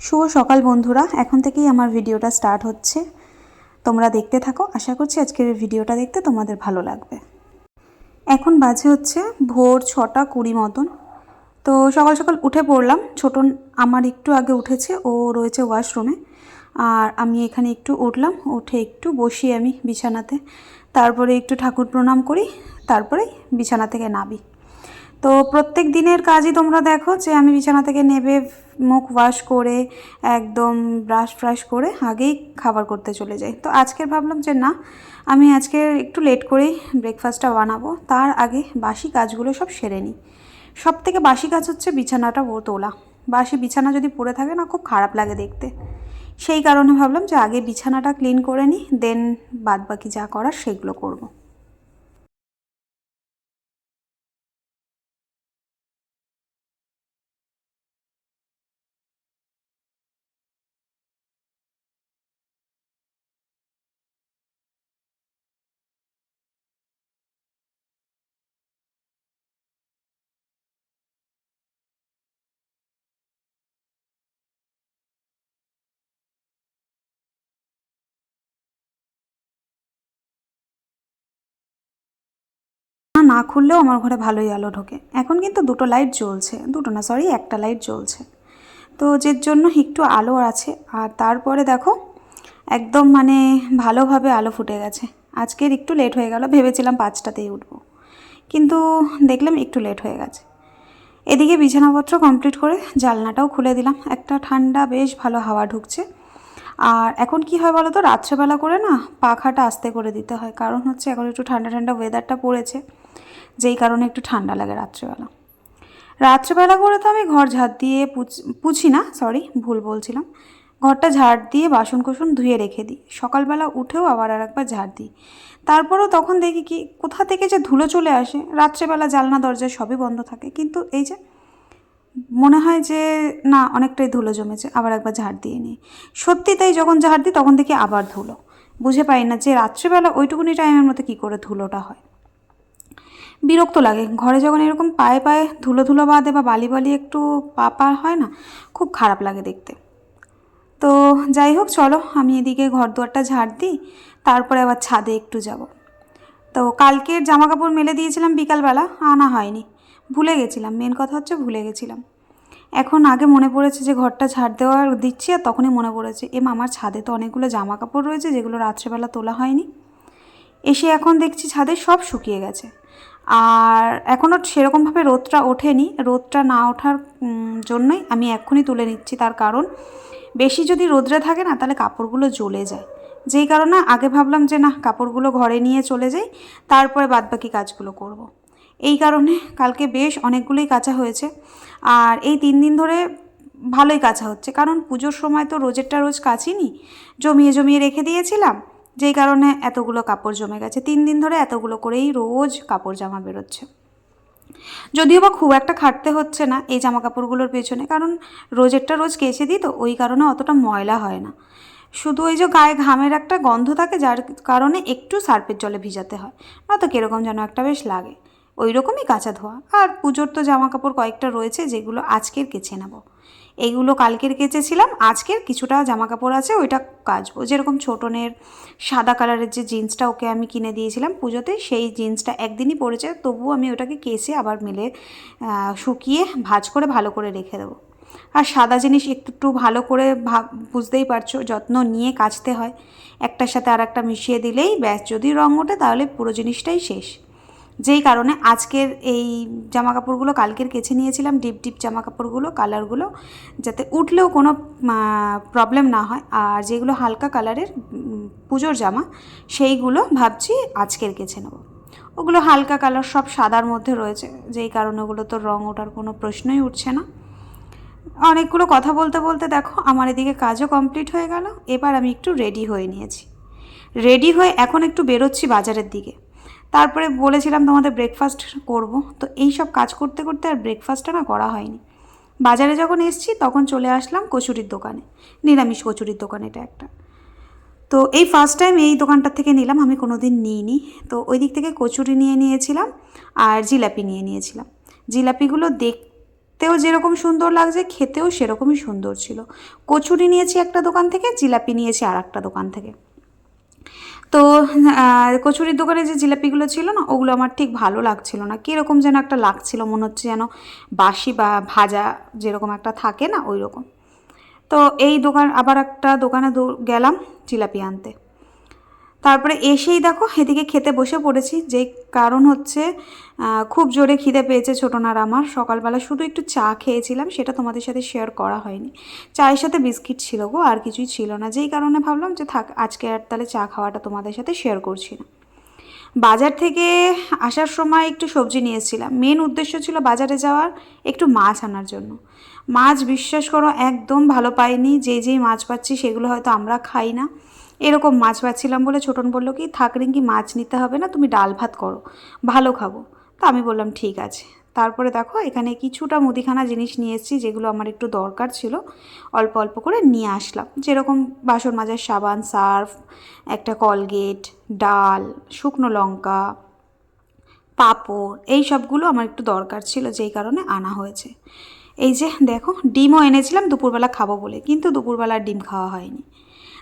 শুভ সকাল বন্ধুরা। এখন থেকেই আমার ভিডিওটা স্টার্ট হচ্ছে। তোমরা দেখতে থাকো। আশা করছি আজকের ভিডিওটা দেখতে তোমাদের ভালো লাগবে। এখন বাজে হচ্ছে ভোর ছটা কুড়ি মতন। তো সকাল সকাল উঠে পড়লাম। ছোটন আমার একটু আগে উঠেছে। ও রয়েছে ওয়াশরুমে আর আমি এখানে একটু উঠলাম। উঠে একটু বসি আমি বিছানাতে। তারপরে একটু ঠাকুর প্রণাম করি। তারপরে বিছানা থেকে নাবি তো প্রত্যেক দিনের কাজই তোমরা দেখো যে আমি বিছানা থেকে নেবে, মুখ ওয়াশ করে, একদম ব্রাশ ফ্রাশ করে আগেই খাবার করতে চলে যাই। তো আজকে ভাবলাম যে না, আমি আজকে একটু লেট করেই ব্রেকফাস্টটা বানাবো। তার আগে বাসি কাজগুলো সব সেরে নিই। সব থেকে বাসি কাজ হচ্ছে বিছানাটা ও তোলা। বাসি বিছানা যদি পড়ে থাকে না, খুব খারাপ লাগে দেখতে। সেই কারণে ভাবলাম যে আগে বিছানাটা ক্লিন করে নিই দেন বাদ বাকি যা করার সেগুলো করব। না খুললেও আমার ঘরে ভালোই আলো ঢোকে। এখন কিন্তু দুটো লাইট জ্বলছে। দুটো না সরি একটা লাইট জ্বলছে। তো যে জন্য একটু আলো আছে। আর তারপরে দেখো, একদম মানে ভালোভাবে আলো ফুটে গেছে। আজকের একটু লেট হয়ে গেল, ভেবেছিলাম পাঁচটাতেই উঠবো। কিন্তু দেখলাম একটু লেট হয়ে গেছে। এদিকে বিছানাপত্র কমপ্লিট করে জানলাটাও খুলে দিলাম। একটা ঠান্ডা, বেশ ভালো হাওয়া ঢুকছে। আর এখন কি হয় বলো তো রাত্রেবেলা করে না, পাখাটা আস্তে করে দিতে হয়। কারণ হচ্ছে এখন একটু ঠান্ডা ঠান্ডা ওয়েদারটা পড়েছে। যেই কারণে একটু ঠান্ডা লাগে রাত্রেবেলা। রাত্রেবেলা করে তো আমি ঘর ঝাড় দিয়ে পুছি না সরি ভুল বলছিলাম। ঘরটা ঝাড় দিয়ে বাসন কোসন ধুয়ে রেখে দিই। সকালবেলা উঠেও আবার আর একবার ঝাড় দিই। তারপরেও তখন দেখি কি, কোথা থেকে যে ধুলো চলে আসে, রাত্রেবেলা জালনা দরজা সবই বন্ধ থাকে। কিন্তু এই যে মনে হয় যে না, অনেকটাই ধুলো জমেছে, আবার একবার ঝাড় দিয়ে নিই। সত্যি তাই যখন ঝাড় দিই, তখন দেখি আবার ধুলো। বুঝে পাই না যে রাত্রেবেলা ওইটুকুনি টাইমের মতো কী করে ধুলোটা হয়। বিরক্ত লাগে। ঘরে যখন এরকম পায়ে পায়ে ধুলো ধুলো বাঁধে বা বালি বালি একটু পা পা হয় না, খুব খারাপ লাগে দেখতে। তো যাই হোক, চলো আমি এদিকে ঘর দুয়ারটা ঝাড় দিই, তারপরে আবার ছাদে একটু যাব। তো কালকের জামা কাপড় মেলে দিয়েছিলাম বিকালবেলা, আনা হয়নি। ভুলে গেছিলাম, মেন কথা হচ্ছে ভুলে গেছিলাম। এখন আগে মনে পড়েছে যে ঘরটা ঝাড় দেওয়ার দিচ্ছি আর তখনই মনে পড়েছে এম আমার ছাদে তো অনেকগুলো জামা কাপড় রয়েছে যেগুলো রাত্রেবেলা তোলা হয়নি। এসে এখন দেখছি ছাদে সব শুকিয়ে গেছে। আর এখনও সেরকমভাবে রোদটা ওঠেনি। রোদটা না ওঠার জন্যই আমি এক্ষুনি তুলে নিচ্ছি। তার কারণ, বেশি যদি রোদ্রে থাকে না, তাহলে কাপড়গুলো জ্বলে যায়। যেই কারণে আগে ভাবলাম যে না কাপড়গুলো ঘরে নিয়ে চলে যাই, তারপরে বাদবাকি কাজগুলো করব। এই কারণে কালকে বেশ অনেকগুলোই কাঁচা হয়েছে। আর এই তিন দিন ধরে ভালোই কাঁচা হচ্ছে। কারণ পুজোর সময় তো রোজেরটা রোজ কাচিনি। জমিয়ে জমিয়ে রেখে দিয়েছিলাম। যেই কারণে এতগুলো কাপড় জমে গেছে। তিন দিন ধরে এতগুলো করেই রোজ কাপড় জামা বেরোচ্ছে। যদিও বা খুব একটা খাটতে হচ্ছে না এই জামা কাপড়গুলোর পেছনে, কারণ রোজেরটা রোজ কেচে দিই তো, ওই কারণে অতটা ময়লা হয় না। শুধু ওই যে গায়ে ঘামের একটা গন্ধ থাকে, যার কারণে একটু সার্পের জলে ভিজাতে হয়। নয়তো কীরকম যেন একটা বেশ লাগে। ওই রকমই কাঁচা ধোয়া। আর পুজোর তো জামা কাপড় কয়েকটা রয়েছে, যেগুলো আজকের কেচে নেব। এইগুলো কালকের কেচেছিলাম, আজকের কিছুটা জামা কাপড় আছে, ওইটা কাচবো। যেরকম ছোটনের সাদা কালারের যে জিন্সটা ওকে আমি কিনে দিয়েছিলাম পুজোতে, সেই জিন্সটা একদিনই পরেছে তবুও আমি ওটাকে কেসে আবার মেলে শুকিয়ে ভাজ করে ভালো করে রেখে দেবো। আর সাদা জিনিস একটু ভালো করে বুঝতেই পারছ, যত্ন নিয়ে কাচতে হয়। একটার সাথে আর একটা মিশিয়ে দিলেই ব্যাস, যদি রঙ ওঠে তাহলে পুরো জিনিসটাই শেষ। যেই কারণে আজকের এই জামা কাপড়গুলো কালকের কেছে নিয়েছিলাম, ডিপ ডিপ জামা কাপড়গুলো কালারগুলো, যাতে উঠলেও কোনো প্রবলেম না হয়। আর যেগুলো হালকা কালারের পুজোর জামা, সেইগুলো ভাবছি আজকের কেছে নেব। ওগুলো হালকা কালার, সব সাদার মধ্যে রয়েছে। যেই কারণে ওগুলো তো রঙ ওঠার কোনো প্রশ্নই উঠছে না। অনেকগুলো কথা বলতে বলতে দেখো, আমার এদিকে কাজও কমপ্লিট হয়ে গেল। এবার আমি একটু রেডি হয়ে নিয়েছি। রেডি হয়ে এখন একটু বেরোচ্ছি বাজারের দিকে। তারপরে বলেছিলাম তোমাদের ব্রেকফাস্ট করব। তো এই সব কাজ করতে করতে আর ব্রেকফাস্টটা না করা হয়নি। বাজারে যখন এসছি তখন চলে আসলাম কচুরির দোকানে। নিরামিষ কচুরির দোকান এটা একটা। তো এই ফার্স্ট টাইম এই দোকানটার থেকে নিলাম, আমি কোনো দিন নিইনি। তো ওই দিক থেকে কচুরি নিয়ে নিয়েছিলাম আর জিলাপি নিয়ে নিয়েছিলাম। জিলাপিগুলো দেখতেও যেরকম সুন্দর লাগছে, খেতেও সেরকমই সুন্দর ছিল। কচুরি নিয়েছি একটা দোকান থেকে, জিলাপি নিয়েছি আর একটা দোকান থেকে। তো কচুরির দোকানে যে জিলাপিগুলো ছিল না, ওগুলো আমার ঠিক ভালো লাগছিল না। কীরকম যেন একটা লাগছিল, মনে হচ্ছে যেন বাসি বা ভাজা যেরকম একটা থাকে না ওই রকম তো এই দোকান, আবার একটা দোকানে গেলাম জিলাপি আনতে। তারপরে এসেই দেখো এদিকে খেতে বসে পড়েছি। যে কারণ হচ্ছে খুব জোরে খিদে পেয়েছে ছোটনার আমার। সকালবেলা শুধু একটু চা খেয়েছিলাম, সেটা তোমাদের সাথে শেয়ার করা হয়নি। চায়ের সাথে বিস্কিট ছিল গো, আর কিছুই ছিল না। যেই কারণে ভাবলাম যে থাক, আজকে আর তাহলে চা খাওয়াটা তোমাদের সাথে শেয়ার করছি না। বাজার থেকে আসার সময় একটু সবজি নিয়ে এসেছিলাম। মেন উদ্দেশ্য ছিল বাজারে যাওয়ার, একটু মাছ আনার জন্য। মাছ, বিশ্বাস করো, একদম ভালো পাইনি। যে যেই মাছ পাচ্ছি সেগুলো হয়তো আমরা খাই না। এরকম মাছ পাচ্ছিলাম বলে ছোটন বলল কি, থাক রিঙ্কি, মাছ নিতে হবে না, তুমি ডাল ভাত করো, ভালো খাব। তা আমি বললাম, ঠিক আছে। তারপরে দেখো, এখানে কিছুটা মুদিখানা জিনিস নিয়ে এসেছি, যেগুলো আমার একটু দরকার ছিল। অল্প অল্প করে নিয়ে আসলাম। যেরকম বাসন মাজার সাবান, সার্ফ, একটা কলগেট, ডাল, শুকনো লঙ্কা, পাঁপড়, এই সবগুলো আমার একটু দরকার ছিল, যেই কারণে আনা হয়েছে। এই যে, দেখো, ডিমও এনেছিলাম, দুপুরবেলা খাব বলে, কিন্তু দুপুরবেলা ডিম খাওয়া হয়নি।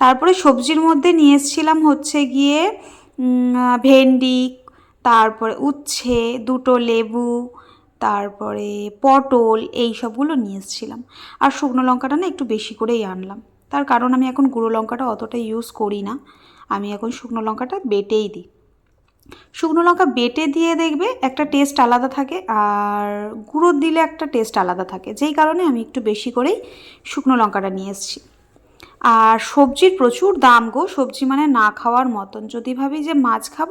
তারপরে সবজির মধ্যে নিয়ে এসেছিলাম হচ্ছে গিয়ে ভেন্ডি, তারপরে উচ্ছে, দুটো লেবু, তারপরে পটল, এই সবগুলো নিয়ে এসেছিলাম। আর শুকনো লঙ্কাটা না একটু বেশি করেই আনলাম। তার কারণ আমি এখন গুঁড়ো লঙ্কাটা অতটা ইউজ করি না। আমি এখন শুকনো লঙ্কাটা বেটেই দিই। শুকনো লঙ্কা বেটে দিয়ে দেখবে একটা টেস্ট আলাদা থাকে আর গুঁড়ো দিলে একটা টেস্ট আলাদা থাকে। যেই কারণে আমি একটু বেশি করেই শুকনো লঙ্কাটা নিয়ে এসেছি। আর সবজির প্রচুর দাম গো, সবজি মানে না খাওয়ার মতন। যদি ভাবি যে মাছ খাব,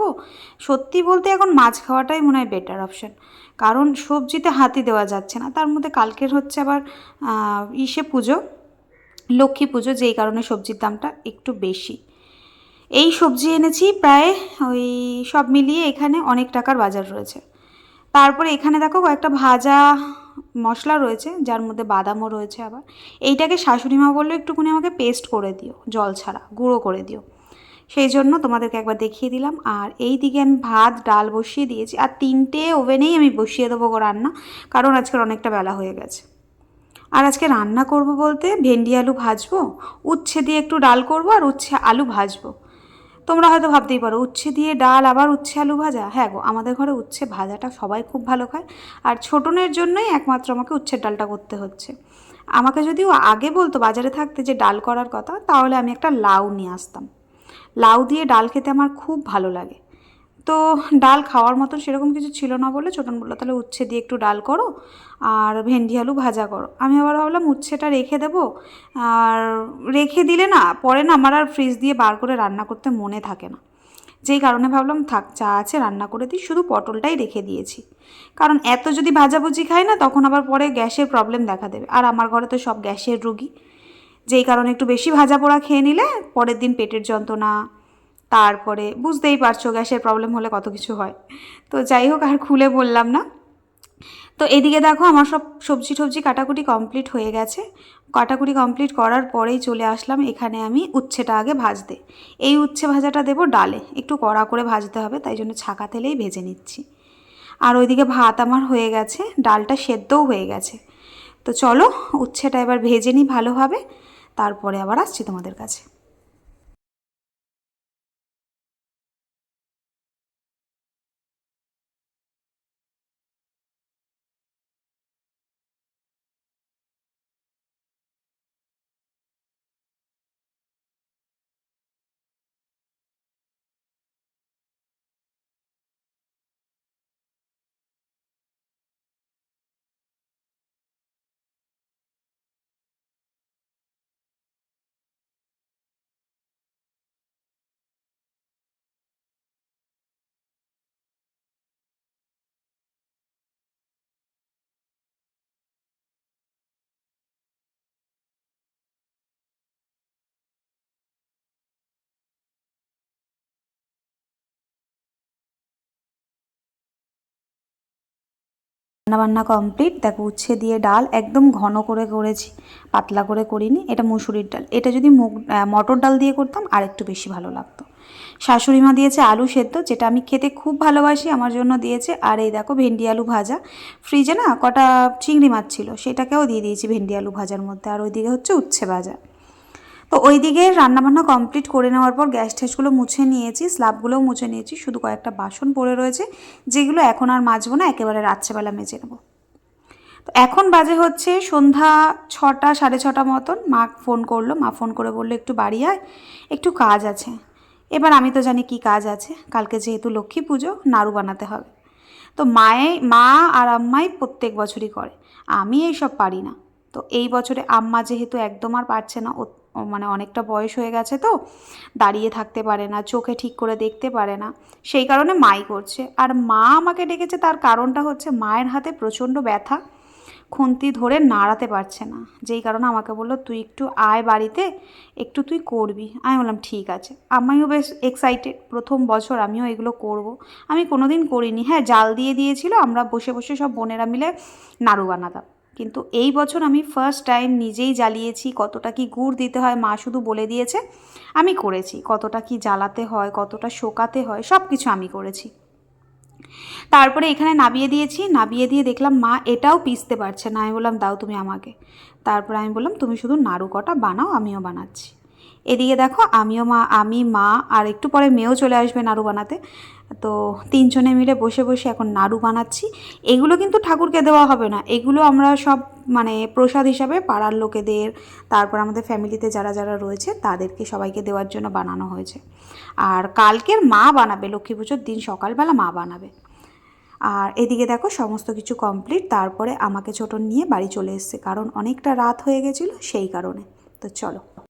সত্যি বলতে এখন মাছ খাওয়াটাই মনে হয় বেটার অপশন কারণ সবজিতে হাতি দেওয়া যাচ্ছে না, তার মধ্যে কালকের হচ্ছে আবার ইসে পুজো, লক্ষ্মী পুজো, যেই কারণে সবজির দামটা একটু বেশি। এই সবজি এনেছি প্রায় ওই সব মিলিয়ে এখানে অনেক টাকার বাজার রয়েছে। তারপরে এখানে দেখো কয়েকটা ভাজা মশলা রয়েছে, যার মধ্যে বাদামও রয়েছে আবার। এইটাকে শাশুড়ি মা বলল, একটুখানি আমাকে পেস্ট করে দিও, জল ছাড়া, গুঁড়ো করে দিও। সেই জন্য তোমাদেরকে একবার দেখিয়ে দিলাম। আর এই দিকে আমি ভাত, ডাল বসিয়ে দিয়েছি। আর তিনটে ওভেনেই আমি বসিয়ে দেবো গো রান্না, কারণ আজকের অনেকটা বেলা হয়ে গেছে। আর আজকে রান্না করব বলতে ভেন্ডি আলু ভাজবো, উচ্ছে দিয়ে একটু ডাল করব, আর উচ্ছে আলু ভাজবো। তোমরা হয়তো ভাবতেই পারো, উচ্ছে দিয়ে ডাল আবার উচ্ছে আলু ভাজা। হ্যাঁ গো, আমাদের ঘরে উচ্ছে ভাজাটা সবাই খুব ভালো খায়। আর ছোটনের জন্যই একমাত্র আমাকে উচ্ছের ডালটা করতে হচ্ছে। আমাকে যদিও আগে বলতো বাজারে থাকতে যে ডাল করার কথা, তাহলে আমি একটা লাউ নিয়ে আসতাম। লাউ দিয়ে ডাল খেতে আমার খুব ভালো লাগে। তো ডাল খাওয়ার মতন সেরকম কিছু ছিল না বলে ছোটন বলল তাহলে উচ্ছে দিয়ে একটু ডাল করো আর ভেন্ডি আলু ভাজা করো। আমি আবার ভাবলাম উচ্ছেটা রেখে দেবো। আর রেখে দিলে না, পরে না আমার আর ফ্রিজ দিয়ে বার করে রান্না করতে মনে থাকে না। যেই কারণে ভাবলাম, থাক চা আছে রান্না করে দিই। শুধু পটলটাই রেখে দিয়েছি। কারণ এত যদি ভাজাভুজি খাই না, তখন আবার পরে গ্যাসের প্রবলেম দেখা দেবে। আর আমার ঘরে তো সব গ্যাসের রুগী। যেই কারণে একটু বেশি ভাজা পোড়া খেয়ে নিলে, পরের দিন পেটের যন্ত্রণা তারপরে বুঝতেই পারছ গ্যাসের প্রবলেম হলে কত কিছু হয়। তো যাই হোক, আর খুলে বললাম না। তো এদিকে দেখো, আমার সব সবজি টবজি কাটাকুটি কমপ্লিট হয়ে গেছে। কাটাকুটি কমপ্লিট করার পরেই চলে আসলাম এখানে আমি উচ্ছেটা আগে ভাজতে। এই উচ্ছে ভাজাটা দেবো ডালে, একটু কড়া করে ভাজতে হবে, তাই জন্য ছাকা তেলেই ভেজে নিচ্ছি। আর ওইদিকে ভাত আমার হয়ে গেছে, ডালটা সেদ্ধও হয়ে গেছে। তো চলো, উচ্ছেটা এবার ভেজে নিই ভালোভাবে, তারপরে আবার আসছি তোমাদের কাছে। রান্নাবান্না কমপ্লিট দেখো উচ্ছে দিয়ে ডাল একদম ঘন করে করেছি, পাতলা করে করিনি, এটা মুসুরির ডাল। এটা যদি মুগ মটর ডাল দিয়ে করতাম আর একটু বেশি ভালো লাগতো। শাশুড়ি মা দিয়েছে আলু সেদ্ধ, যেটা আমি খেতে খুব ভালোবাসি, আমার জন্য দিয়েছে। আর এই দেখো ভেন্ডি আলু ভাজা। ফ্রিজে না কটা চিংড়ি মাছ ছিল, সেটাকেও দিয়ে দিয়েছি ভেন্ডি আলু ভাজার মধ্যে। আর ওইদিকে হচ্ছে উচ্ছে ভাজা। তো ওইদিকে রান্নাবান্না কমপ্লিট করে নেওয়ার পর গ্যাস ট্যাসগুলো মুছে নিয়েছি স্ল্যাবগুলোও মুছে নিয়েছি, শুধু কয়েকটা বাসন পড়ে রয়েছে, যেগুলো এখন আর মাজবো না, একেবারে রাত্রেবেলা মেজে নেব। তো এখন বাজে হচ্ছে সন্ধ্যা ছটা, সাড়ে ছটা মতন, মা ফোন করল, মা ফোন করে বলল, একটু বাড়ি আয়, একটু কাজ আছে। এবার আমি তো জানি কি কাজ আছে, কালকে যেহেতু লক্ষ্মী পুজো, নাড়ু বানাতে হবে। তো মায়ে, মা আর আম্মাই প্রত্যেক বছরই করে, আমি এইসব পারি না। তো এই বছরে আম্মা যেহেতু একদম আর পারছে না মানে অনেকটা বয়স হয়ে গেছে তো, দাঁড়িয়ে থাকতে পারে না, চোখে ঠিক করে দেখতে পারে না। সেই কারণে মাই করছে। আর মা আমাকে ডেকেছে, তার কারণটা হচ্ছে মায়ের হাতে প্রচণ্ড ব্যথা। খুন্তি ধরে নাড়াতে পারছে না। যেই কারণে আমাকে বলল, তুই একটু আয় বাড়িতে, একটু তুই করবি। আমি বললাম, ঠিক আছে। আমিও বেশ এক্সাইটেড প্রথম বছর আমিও এগুলো করব। আমি কোনোদিন করিনি। হ্যাঁ জাল দিয়ে দিয়েছিল, আমরা বসে বসে সব বোনেরা মিলে নাড়ু বানাতাম। কিন্তু এই বছর আমি ফার্স্ট টাইম নিজেই জ্বালিয়েছি কতটা কি গুড় দিতে হয়, মা শুধু বলে দিয়েছে, আমি করেছি। কতটা কি জ্বালাতে হয়, কতটা শোকাতে হয় সব কিছু আমি করেছি। তারপরে এখানে নাবিয়ে দিয়েছি, নাবিয়ে দিয়ে দেখলাম মা এটাও পিসতে পারছে না। আমি বললাম, দাও তুমি আমাকে। তারপরে আমি বললাম, তুমি শুধু নাড়ু কটা বানাও, আমিও বানাচ্ছি। এদিকে দেখো, আমিও মা, আমি, মা, আর একটু পরে মেয়েও চলে আসবে নাড়ু বানাতে। তো তিনজনে মিলে বসে বসে এখন নাড়ু বানাচ্ছি। এগুলো কিন্তু ঠাকুরকে দেওয়া হবে না। এগুলো আমরা সব মানে প্রসাদ হিসাবে পাড়ার লোকেদের, তারপর আমাদের ফ্যামিলিতে যারা যারা রয়েছে, তাদেরকে সবাইকে দেওয়ার জন্য বানানো হয়েছে। আর কালকের মা বানাবে, লক্ষ্মী পুজোর দিন সকালবেলা মা বানাবে। আর এদিকে দেখো, সমস্ত কিছু কমপ্লিট তারপরে আমাকে ছোট নিয়ে বাড়ি চলে এসছে। কারণ অনেকটা রাত হয়ে গেছিল, সেই কারণে। তো চলো।